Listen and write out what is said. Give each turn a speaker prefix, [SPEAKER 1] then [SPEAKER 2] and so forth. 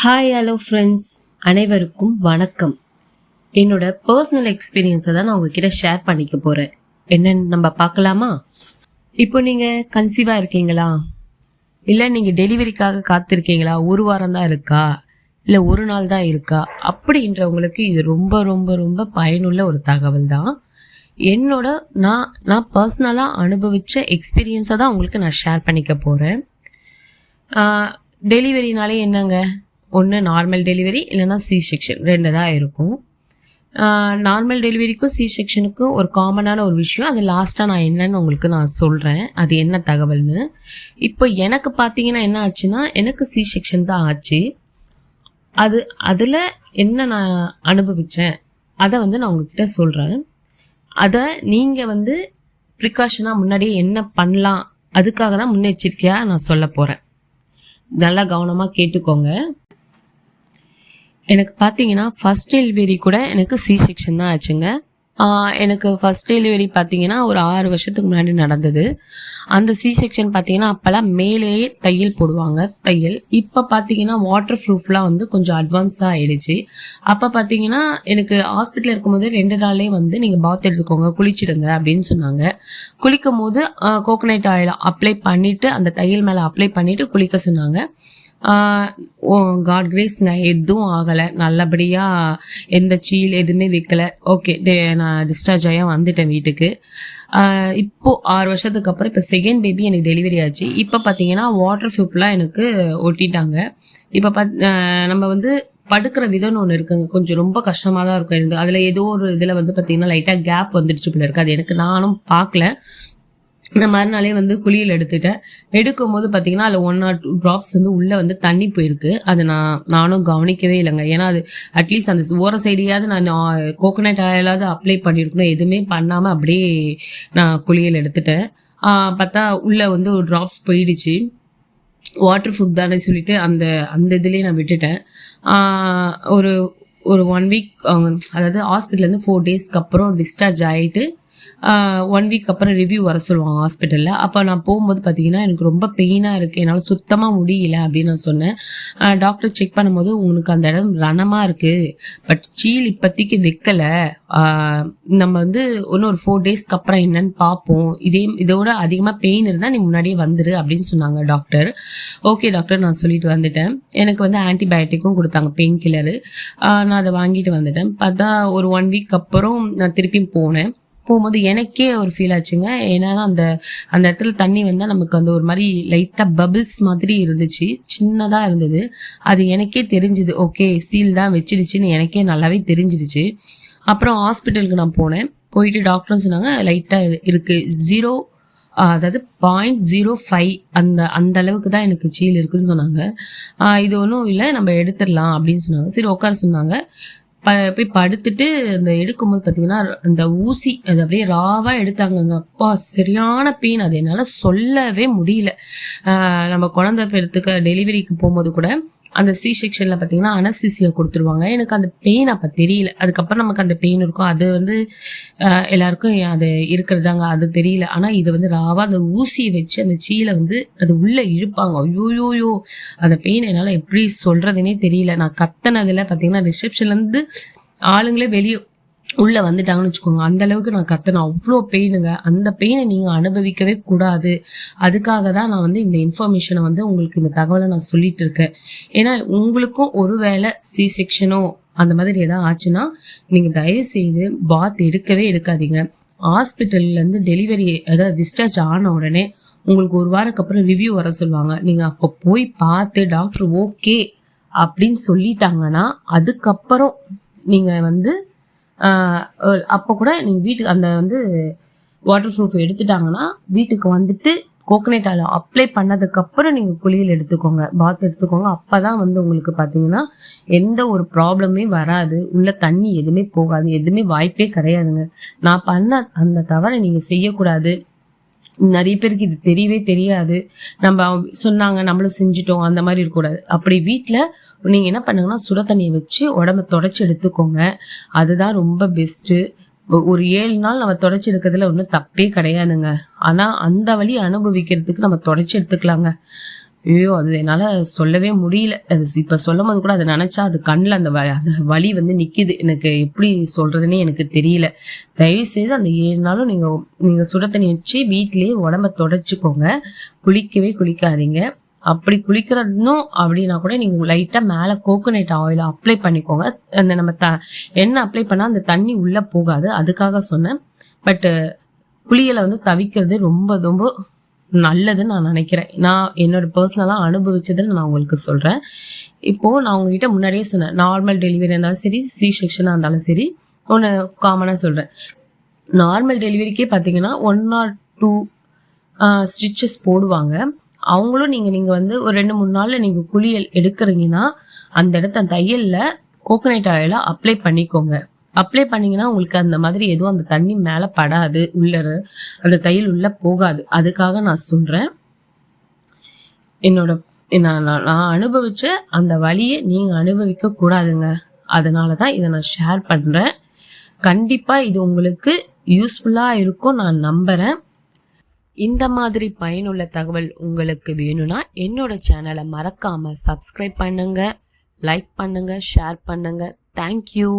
[SPEAKER 1] Hi hello friends அனைவருக்கும் வணக்கம். என்னோட பர்சனல் எக்ஸ்பீரியன்ஸை தான் நான் உங்ககிட்ட ஷேர் பண்ணிக்க போகிறேன் என்னன்னு நம்ம பார்க்கலாமா? இப்போ நீங்கள் கன்சீவாக இருக்கீங்களா? இல்லை நீங்கள் டெலிவரிக்காக காத்திருக்கீங்களா? ஒரு வாரம் தான் இருக்கா? இல்லை ஒரு நாள் தான் இருக்கா? அப்படின்றவங்களுக்கு இது ரொம்ப ரொம்ப ரொம்ப பயனுள்ள ஒரு தகவல் தான். என்னோட நான் நான் பர்சனலாக அனுபவித்த எக்ஸ்பீரியன்ஸை தான் உங்களுக்கு நான் ஷேர் பண்ணிக்க போகிறேன் டெலிவரினாலே என்னங்க? ஒன்று நார்மல் டெலிவரி இல்லைன்னா சி செக்ஷன் ரெண்டு தான் இருக்கும். நார்மல் டெலிவரிக்கும் சி செக்ஷனுக்கும் ஒரு காமனான ஒரு விஷயம். அது லாஸ்ட்டாக நான் என்னன்னு உங்களுக்கு நான் சொல்கிறேன் அது என்ன தகவல்னு. இப்போ எனக்கு பார்த்தீங்கன்னா என்ன ஆச்சுன்னா எனக்கு சி செக்ஷன் தான் ஆச்சு. அது அதில் என்ன நான் அனுபவித்தேன் அதை வந்து நான் உங்ககிட்ட சொல்கிறேன் அதை நீங்கள் வந்து ப்ரிகாஷனாக முன்னாடியே என்ன பண்ணலாம் அதுக்காக தான் முன்னெச்சரிக்கையாக நான் சொல்ல போகிறேன் நல்லா கவனமாக கேட்டுக்கோங்க. எனக்கு பார்த்தீங்கன்னா ஃபர்ஸ்ட் டெலிவரி கூட எனக்கு சி செக்ஷன் தான் ஆச்சுங்க. எனக்கு ஃபர்ஸ்ட் டெலிவரி பார்த்தீங்கன்னா ஒரு ஆறு வருஷத்துக்கு முன்னாடி நடந்தது. அந்த சி செக்ஷன் பார்த்தீங்கன்னா அப்போல்லாம் மேலேயே தையல் போடுவாங்க தையல். இப்போ பார்த்தீங்கன்னா வாட்டர் ப்ரூஃப்லாம் வந்து கொஞ்சம் அட்வான்ஸாக ஆயிடுச்சு. அப்போ பார்த்தீங்கன்னா எனக்கு ஹாஸ்பிட்டலில் இருக்கும்போது ரெண்டு நாளே வந்து நீங்கள் பாத் எடுத்துக்கோங்க குளிச்சிடுங்க அப்படின்னு சொன்னாங்க. குளிக்கும் போது கோகோனட் ஆயில் அப்ளை பண்ணிவிட்டு அந்த தையல் மேலே அப்ளை பண்ணிவிட்டு குளிக்க சொன்னாங்க. காட் கிரேஸ்ங்க எதுவும் ஆகலை. நல்லபடியாக எந்த சீல் எதுவுமே வைக்கல. ஓகே நான் டிஸ்சார்ஜ் ஆகியா வந்துட்டேன் வீட்டுக்கு. இப்போது ஆறு வருஷத்துக்கு அப்புறம் இப்போ செகண்ட் பேபி எனக்கு டெலிவரி ஆச்சு. இப்போ பார்த்தீங்கன்னா வாட்டர் ப்ரூஃப்லாம் எனக்கு ஒட்டிட்டாங்க. இப்போ பத் நம்ம வந்து படுக்கிற விதம்னு ஒன்று இருக்குங்க. கொஞ்சம் ரொம்ப கஷ்டமாக தான் இருக்கும் எனக்கு. அதில் ஏதோ ஒரு இதில் வந்து பார்த்தீங்கன்னா லைட்டாக கேப் வந்துடுச்சு போல இருக்குது அது எனக்கு நானும் பார்க்கல இந்த மறுநாளே வந்து குளியல் எடுத்துட்டேன். எடுக்கும் போது பார்த்தீங்கன்னா அதில் ஒன் ஆர் டூ ட்ராப்ஸ் வந்து உள்ளே வந்து தண்ணி போயிருக்கு. அதை நான் நானும் கவனிக்கவே இல்லைங்க. ஏன்னா அது அட்லீஸ்ட் அந்த ஓர சைடையாவது நான் கோகோனட் ஆயிலாவது அப்ளை பண்ணியிருக்கணும் எதுவுமே பண்ணாமல் அப்படியே நான் குளியல் எடுத்துட்டேன். பார்த்தா உள்ளே வந்து ஒரு ட்ராப்ஸ் போயிடுச்சு. வாட்டர் ப்ரூஃப் தானே சொல்லிட்டு அந்த அந்த இதுலேயே நான் விட்டுட்டேன். ஒரு ஒரு ஒன் வீக் அதாவது ஹாஸ்பிட்டல்லேருந்து ஃபோர் டேஸ்க்கு அப்புறம் டிஸ்சார்ஜ் ஆகிட்டு ஒன் வீக் அப்புறம் ரிவ்யூ வர சொல்லுவாங்க ஹாஸ்பிட்டலில் அப்போ நான் போகும்போது பார்த்தீங்கன்னா எனக்கு ரொம்ப பெயினாக இருக்குது என்னால் சுத்தமாக முடியல அப்படின்னு நான் சொன்னேன். டாக்டர் செக் பண்ணும்போது உங்களுக்கு அந்த இடம் ரணமாக இருக்குது பட் சீல் இப்போதைக்கு வைக்கலை. நம்ம வந்து இன்னும் ஒரு ஃபோர் டேஸ்க்கு அப்புறம் என்னன்னு பார்ப்போம் இதே இதோட அதிகமாக பெயின் இருந்தால் நீ முன்னாடியே வந்துரு அப்படின்னு சொன்னாங்க டாக்டர் ஓகே டாக்டர் நான் சொல்லிட்டு வந்துட்டேன். எனக்கு வந்து ஆன்டிபயோட்டிக்கும் கொடுத்தாங்க பெயின் கில்லரு நான் அதை வாங்கிட்டு வந்துட்டேன். பார்த்தா ஒரு ஒன் வீக் அப்புறம் நான் திருப்பியும் போனேன். போகும்போது எனக்கே ஒரு ஃபீல் ஆச்சுங்க. ஏன்னா அந்த அந்த இடத்துல தண்ணி வந்தால் நமக்கு அந்த ஒரு மாதிரி லைட்டாக பபிள்ஸ் மாதிரி இருந்துச்சு. சின்னதாக இருந்தது. அது எனக்கே தெரிஞ்சுது. ஓகே ஸ்டீல் தான் வச்சிடுச்சுன்னு எனக்கே நல்லாவே தெரிஞ்சிடுச்சு. அப்புறம் ஹாஸ்பிட்டலுக்கு நான் போனேன். போயிட்டு டாக்டரும் சொன்னாங்க லைட்டாக இருக்குது ஜீரோ அதாவது பாயிண்ட் ஜீரோ ஃபைவ் அந்த அந்த அளவுக்கு தான் எனக்கு சீல் இருக்குதுன்னு சொன்னாங்க. இது ஒன்றும் இல்லை. நம்ம எடுத்துடலாம் அப்படின்னு சொன்னாங்க. சரி உட்கார சொன்னாங்க. ப போய் படுத்துட்டு அந்த எடுக்கும்போது பார்த்தீங்கன்னா அந்த ஊசி அது அப்படியே ராவாக எடுத்தாங்கங்க. அப்பா சரியான பெயின் அது என்னால் சொல்லவே முடியல. ஆஹ் நம்ம குழந்தை பேரத்துக்கு டெலிவரிக்கு போகும்போது கூட அந்த சி செக்ஷனில் பார்த்தீங்கன்னா அனஸ்திசியா கொடுத்துருவாங்க. எனக்கு அந்த பெயின் அப்போ தெரியல. அதுக்கப்புறம் நமக்கு அந்த பெயின் இருக்கும் அது வந்து எல்லாருக்கும் அது இருக்கிறதாங்க அது தெரியல. ஆனால் இது வந்து ராவா அந்த ஊசியை வச்சு அந்த சீலை வந்து அது உள்ளே இழுப்பாங்க. ஐயோயோயோ அந்த பெயின் என்னால் எப்படி சொல்கிறதுனே தெரியல. நான் கத்தனதில் பார்த்தீங்கன்னா ரிசப்ஷன்லேருந்து ஆளுங்களே வெளியே உள்ளே வந்துட்டாங்கன்னு வச்சுக்கோங்க. அந்த அளவுக்கு நான் கத்தனேன். அவ்வளோ பெயினுங்க அந்த பெயினை நீங்கள் அனுபவிக்கவே கூடாது. அதுக்காக தான் நான் வந்து இந்த இன்ஃபர்மேஷனை வந்து உங்களுக்கு இந்த தகவலை நான் சொல்லிட்டு இருக்கேன். ஏன்னா உங்களுக்கும் ஒருவேளை சி செக்ஷனோ அந்த மாதிரி எதாவது ஆச்சுன்னா நீங்கள் தயவு செய்து பாத் எடுக்கவே எடுக்காதீங்க. ஹாஸ்பிட்டல்லேருந்து டெலிவரி அதாவது டிஸ்சார்ஜ் ஆன உடனே உங்களுக்கு ஒரு வாரத்துக்கு அப்புறம் ரிவ்யூ வர சொல்லுவாங்க. நீங்கள் அப்போ போய் பார்த்து டாக்டர் ஓகே அப்படின்னு சொல்லிட்டாங்கன்னா அதுக்கப்புறம் நீங்கள் வந்து அப்போ கூட நீங்கள் வீட்டுக்கு அந்த வந்து வாட்டர் ப்ரூஃப் எடுத்துட்டாங்கன்னா வீட்டுக்கு வந்துட்டு கோகனட் ஆயில் அப்ளை பண்ணதுக்கப்புறம் நீங்கள் குளியல் எடுத்துக்கோங்க பாத் எடுத்துக்கோங்க. அப்போ தான் வந்து உங்களுக்கு பார்த்தீங்கன்னா எந்த ஒரு ப்ராப்ளமே வராது. உள்ள தண்ணி எதுவுமே போகாது. எதுவுமே வாய்ப்பே கிடையாதுங்க. நான் பண்ண அந்த தவறை நீங்கள் செய்யக்கூடாது. நிறைய பேருக்கு இது தெரியவே தெரியாது. நம்ம சொன்னாங்க நம்மளும் செஞ்சுட்டோம் அந்த மாதிரி இருக்கக்கூடாது. அப்படி வீட்டில் நீங்கள் என்ன பண்ணுங்கன்னா சுட தண்ணியை வச்சு உடம்ப தொடச்சி எடுத்துக்கோங்க. அதுதான் ரொம்ப பெஸ்ட்டு ஒரு ஏழு நாள் நம்ம தொடச்சி எடுக்கிறதுல ஒன்றும் தப்பே கிடையாதுங்க. ஆனால் அந்த வழி அனுபவிக்கிறதுக்கு நம்ம தொடச்சி எடுத்துக்கலாங்க. ஐயோ அது என்னால் சொல்லவே முடியல. அது இப்போ சொல்லும் போது கூட அதை நினச்சா அது கண்ணில் அந்த வ அந்த வலி வந்து நிற்கிது எனக்கு எப்படி சொல்கிறதுனே எனக்கு தெரியல. தயவு செய்து அந்த ஏழு நாளும் நீங்கள் நீங்கள் சுட தண்ணி வச்சு வீட்டிலேயே உடம்ப தொடச்சிக்கோங்க. குளிக்கவே குளிக்காதீங்க. அப்படி குளிக்கிறதுனும் அப்படின்னா கூட நீங்கள் லைட்டாக மேலே கோகோனட் ஆயில் அப்ளை பண்ணிக்கோங்க. அந்த நம்ம த எண்ணெய் அப்ளை பண்ணால் அந்த தண்ணி உள்ளே போகாது. அதுக்காக சொன்னேன். பட்டு குளியலை வந்து தவிக்கிறது ரொம்ப ரொம்ப நல்லதுன்னு நான் நினைக்கிறேன். நான் என்னோட பர்சனலாக அனுபவிச்சதுன்னு நான் உங்களுக்கு சொல்கிறேன் இப்போது நான் உங்ககிட்ட முன்னாடியே சொன்னேன். நார்மல் டெலிவரி இருந்தாலும் சரி சி செக்ஷனாக இருந்தாலும் சரி ஒன்று காமனாக சொல்கிறேன் நார்மல் டெலிவரிக்கே பார்த்தீங்கன்னா ஒன் ஆர் டூ ஸ்டிச்சஸ் போடுவாங்க. அவங்களும் நீங்கள் நீங்கள் வந்து ஒரு ரெண்டு மூணு நாளில் நீங்கள் குளியல் எடுக்கிறீங்கன்னா அந்த இடத்த தையலில் கோகோனட் ஆயிலை அப்ளை பண்ணிக்கோங்க. அப்ளை பண்ணீங்கன்னா உங்களுக்கு அந்த மாதிரி எதுவும் அந்த தண்ணி மேலே படாது. உள்ள அந்த தையல் உள்ள போகாது. அதுக்காக நான் சொல்கிறேன் என்னோட நான் நான் நான் அனுபவிச்ச அந்த வழியை நீங்கள் அனுபவிக்க கூடாதுங்க. அதனால தான் இதை நான் ஷேர் பண்ணுறேன் கண்டிப்பாக இது உங்களுக்கு யூஸ்ஃபுல்லாக இருக்கும். நான் நம்புகிறேன் இந்த மாதிரி பயனுள்ள தகவல் உங்களுக்கு வேணும்னா என்னோட சேனலை மறக்காமல் சப்ஸ்கிரைப் பண்ணுங்கள் லைக் பண்ணுங்கள் ஷேர் பண்ணுங்கள் தேங்க்யூ